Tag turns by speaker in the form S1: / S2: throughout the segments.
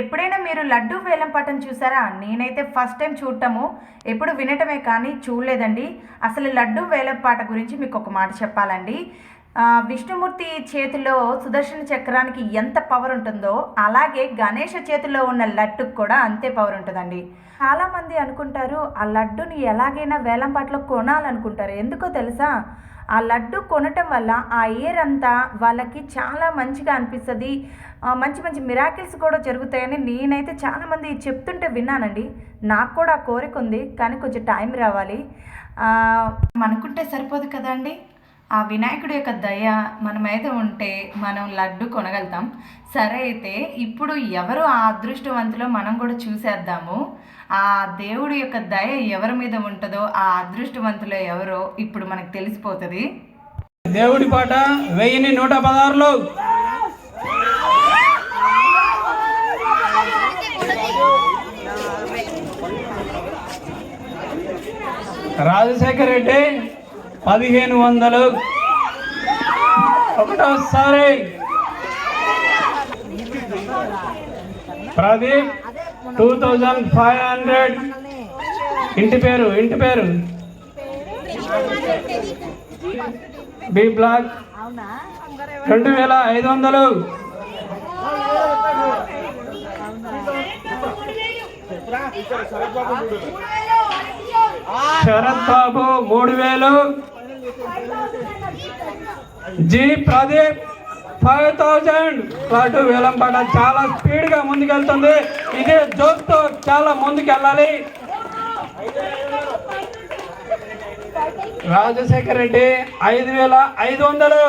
S1: ఎప్పుడైనా మీరు లడ్డు వేలం పట్టం చూసారా? నేనైతే ఫస్ట్ టైం చూడటము. ఎప్పుడు వినటమే కానీ చూడలేదండి. అసలు లడ్డు వేలం పాట గురించి మీకు ఒక మాట చెప్పాలండి. విష్ణుమూర్తి చేతిలో సుదర్శన చక్రానికి ఎంత పవర్ ఉంటుందో అలాగే గణేష చేతిలో ఉన్న లడ్డుకు కూడా అంతే పవర్ ఉంటుందండి. చాలామంది అనుకుంటారు ఆ లడ్డుని ఎలాగైనా వేలంపాట్లో కొనాలనుకుంటారు. ఎందుకో తెలుసా? ఆ లడ్డు కొనటం వల్ల ఆ ఇయర్ అంతా వాళ్ళకి చాలా మంచిగా అనిపిస్తుంది. మంచి మంచి మిరాకిల్స్ కూడా జరుగుతాయని నేనైతే చాలామంది చెప్తుంటే విన్నానండి. నాకు కూడా ఆ కోరిక ఉంది కానీ కొంచెం టైం రావాలి. అనుకుంటే సరిపోదు కదండి ఆ వినాయకుడి యొక్క దయ మన మీద ఉంటే మనం లడ్డు కొనగలుగుతాం. సరే అయితే ఇప్పుడు ఎవరు ఆ అదృష్టవంతులో మనం కూడా చూసేద్దాము. ఆ దేవుడి యొక్క దయ ఎవరి మీద ఉంటుందో ఆ అదృష్టవంతులో ఎవరో ఇప్పుడు మనకు తెలిసిపోతుంది.
S2: దేవుడి పాట వెయ్యిని నూట పదహారులో. రాజశేఖర్ రెడ్డి. పదిహేను వందలు. ఒకటోసారి. Pradeep two thousand five hundred. ఇంటి పేరు ఇంటి పేరు. B block. రెండు వేల ఐదు వందలు. శరత్ బాబు మూడు వేలు. జి ప్రదీప్ ఫైవ్ థౌజండ్ అటు వేలంపాట చాలా స్పీడ్గా ముందుకెళ్తుంది. ఇదే జోక్తో చాలా ముందుకెళ్ళాలి. రాజశేఖర్ రెడ్డి ఐదు వేల ఐదు వందలు.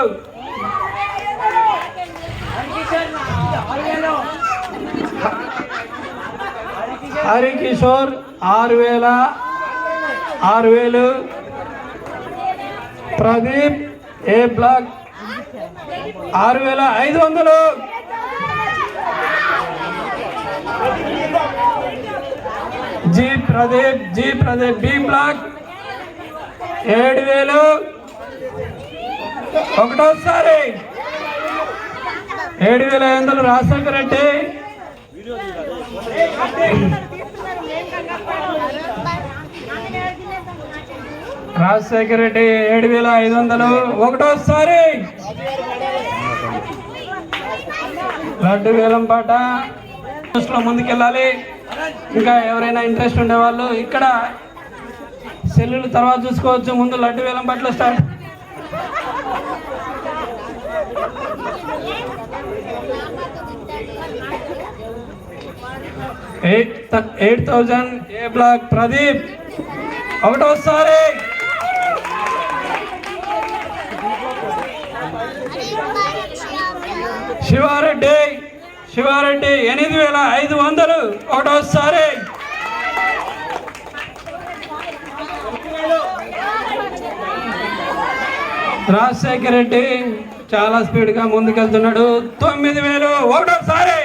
S2: హరికిషోర్ ఆరు వేల ఆరు వేలు. Pradeep A block? ఆరు వేల ఐదు వందలు. జీ ప్రదీప్ జీ ప్రదీప్ బి బ్లాక్. ఏడు వేలు ఒకటోసారి. ఏడు వేల ఐదు వందలు రాజశేఖర రెడ్డి. రాజశేఖర రెడ్డి ఏడు వేల ఐదు వందలు. ఒకటోసారి. లడ్డు వేలం పాట. లో ముందుకెళ్ళాలి. ఇంకా ఎవరైనా ఇంట్రెస్ట్ ఉండేవాళ్ళు ఇక్కడ సెల్లులు తర్వాత చూసుకోవచ్చు. ముందు లడ్డు వేలం పట్ల start. Eight eight thousand A block Pradeep. ఒకటోసారి శివారెడ్డి శివారెడ్డి ఎనిమిది వేల ఐదు వందలు ఒకటోసారి రాజశేఖర రెడ్డి చాలా స్పీడ్గా ముందుకెళ్తున్నాడు తొమ్మిది వేలు ఒకటోసారి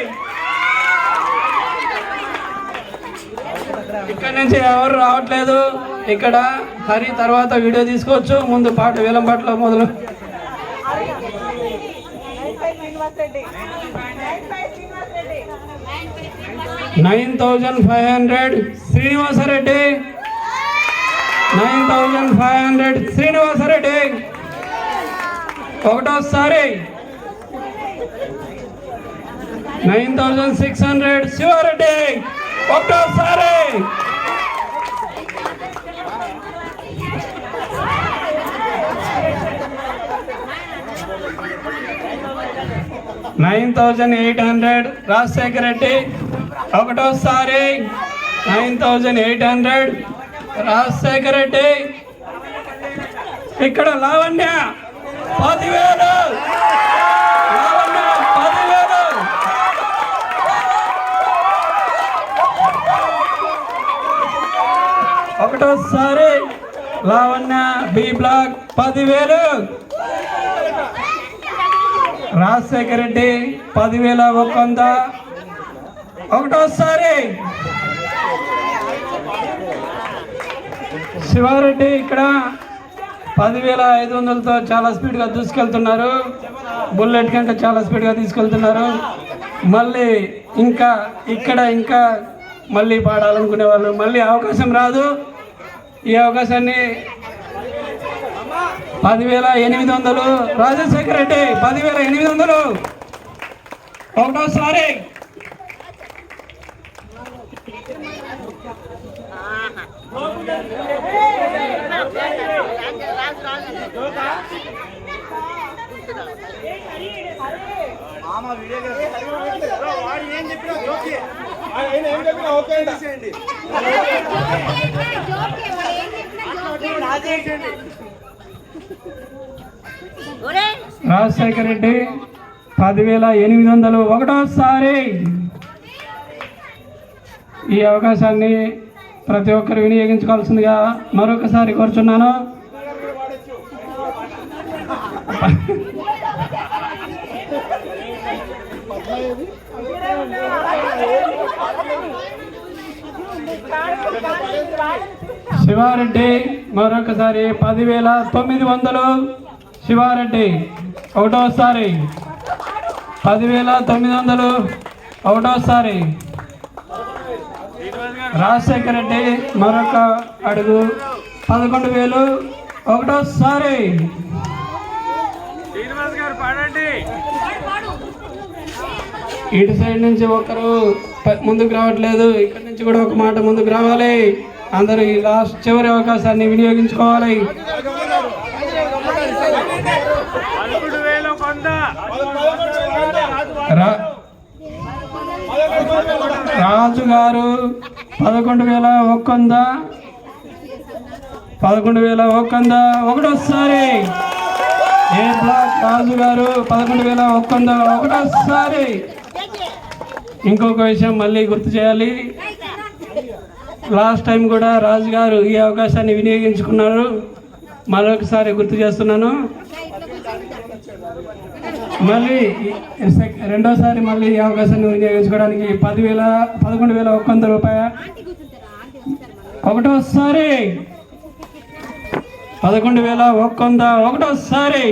S2: ఇక్కడ నుంచి ఎవరు రావట్లేదు ఇక్కడ హరి తర్వాత వీడియో తీసుకోవచ్చు ముందు పాట వేలం పాటలో మొదలు nine thousand five hundred Srinivasareddy. Nine thousand five hundred Srinivasareddy. ఒకటోసారి. Nine thousand six hundred Sivareddy. ఒకటోసారి. Nine thousand eight hundred Rajasekhar Reddy. ఒకటోసారి nine thousand eight hundred. Rajasekhar Reddy. ఇక్కడ లావణ్య పదివేలు. లావణ్య పదివేలు. ఒకటోసారి లావణ్య బి బ్లాక్ పదివేలు. రాజశేఖర రెడ్డి పదివేల ఒక వంద. ఒకటోసారి. శివారెడ్డి ఇక్కడ పదివేల ఐదు వందలతో చాలా స్పీడ్గా దూసుకెళ్తున్నారు. బుల్లెట్ కంటే చాలా స్పీడ్గా తీసుకెళ్తున్నారు. మళ్ళీ ఇంకా ఇక్కడ ఇంకా మళ్ళీ పాడాలనుకునే వాళ్ళు మళ్ళీ అవకాశం రాదు. ఈ అవకాశాన్ని పదివేల ఎనిమిది వందలు. రాజశేఖర రెడ్డి పదివేల ఎనిమిది వందలు. ఒకటోసారి.
S3: వాడు ఏం చెప్పినా జోకి ఆయన ఏం చెప్పినా ఓకే అండి
S2: రాజశేఖర రెడ్డి పదివేల ఎనిమిది వందలు ఒకటోసారి ఈ అవకాశాన్ని ప్రతి ఒక్కరు వినియోగించుకోవాల్సిందిగా మరొకసారి కోరుచున్నాను. శివారెడ్డి మరొకసారి పదివేల తొమ్మిది వందలు. శివారెడ్డి ఒకటోసారి. పదివేల తొమ్మిది వందలు. ఒకటోసారి. రాజశేఖర రెడ్డి మరొక అడుగు. పదకొండు వేలు. ఒకటోసారి. ఇటు సైడ్ నుంచి ఒకరు ముందుకు రావట్లేదు. ఇక్కడ నుంచి కూడా ఒక మాట ముందుకు రావాలి. అందరూ ఈ లాస్ట్ చివరి అవకాశాన్ని వినియోగించుకోవాలి. రా రాజు గారు పదకొండు వేల ఒక్కందా. పదకొండు వేల ఒక్క ఒకటోసారి. ఏ బ్లాక్ రాజు గారు పదకొండు వేల ఒక్కందా. ఒకటోసారి. ఇంకొక విషయం మళ్ళీ గుర్తు చేయాలి. లాస్ట్ టైం కూడా రాజు గారు ఈ అవకాశాన్ని వినియోగించుకున్నారు. మరొకసారి గుర్తు చేస్తున్నాను. మళ్ళీ రెండోసారి మళ్ళీ ఈ అవకాశాన్ని వినియోగించుకోవడానికి పదివేల పదకొండు వేల ఒక్క వంద రూపాయ ఒకటోసారి పదకొండు వేల ఒక్క వంద ఒకటోసారి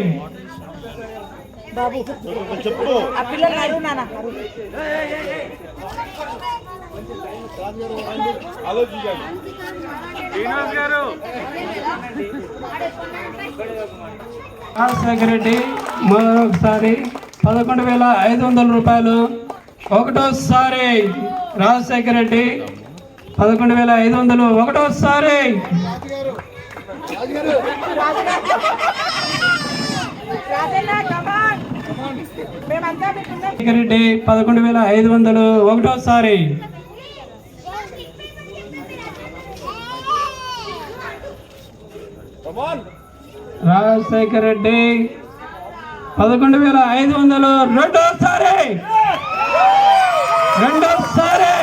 S3: గారు.
S2: రాజశేఖర రెడ్డి మరొకసారి పదకొండు వేల ఐదు వందల రూపాయలు. ఒకటోసారి రాజశేఖర రెడ్డి పదకొండు వేల ఐదు వందలు. ఒకటోసారి. రెడ్డి పదకొండు వేల ఐదు వందలు. ఒకటోసారి. రాజశేఖర రెడ్డి పదకొండు వేల ఐదు వందలు రెండోసారి. రెండోసారి.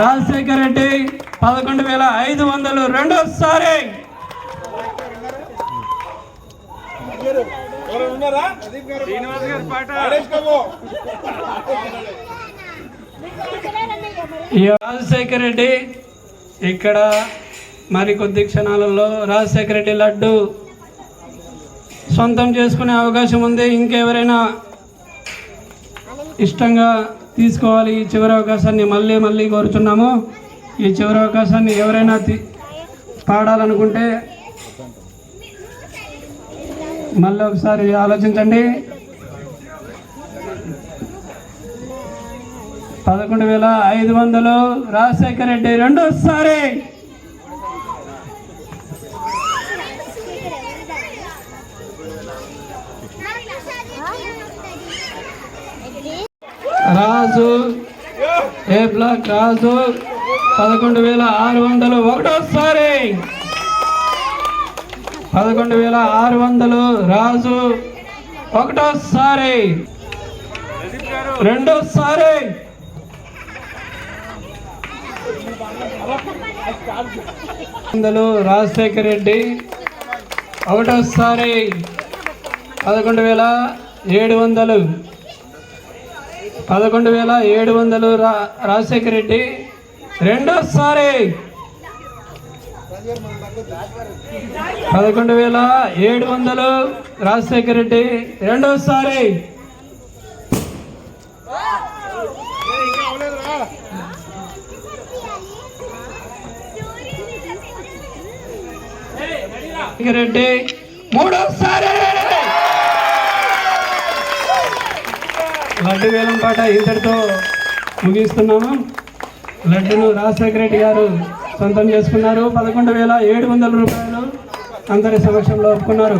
S2: రాజశేఖర రెడ్డి పదకొండు వేల ఐదు వందలు రెండోసారి.
S3: రాజశేఖర్
S2: ఈ రాజశేఖర రెడ్డి ఇక్కడ మరి కొద్ది క్షణాలలో రాజశేఖర రెడ్డి లడ్డు సొంతం చేసుకునే అవకాశం ఉంది. ఇంకెవరైనా ఇష్టంగా తీసుకోవాలి ఈ చివరి అవకాశాన్ని మళ్ళీ మళ్ళీ కోరుచున్నాము. ఈ చివరి అవకాశాన్ని ఎవరైనా తీ పాడాలనుకుంటే మళ్ళీ ఒకసారి ఆలోచించండి. పదకొండు వేల ఐదు వందలు రాజశేఖర రెడ్డి రెండోసారి రాజు. ఏ బ్లాక్ రాజు? పదకొండు వేల ఆరు వందలు ఒకటోసారి. పదకొండు వేల ఆరు వందలు రాజు. ఒకటోసారి. రెండోసారి. వందలు రాజశేఖర్ రెడ్డి. ఒకటోసారి. పదకొండు వేల ఏడు వందలు. పదకొండు వేల ఏడు వందలు రా రాజశేఖర రెడ్డి రెండోసారి. పదకొండు వేల ఏడు వందలు రాజశేఖర రెడ్డి రెండోసారి. రెడ్డి మూడోసారి. లడ్డు వేలం పాట ఇంతటితో ముగిస్తున్నాము లడ్డును రాజశేఖర రెడ్డి గారు సొంతం చేసుకున్నారు. పదకొండు వేల ఏడు వందల రూపాయలు అందరి సమక్షంలో ఒప్పుకున్నారు.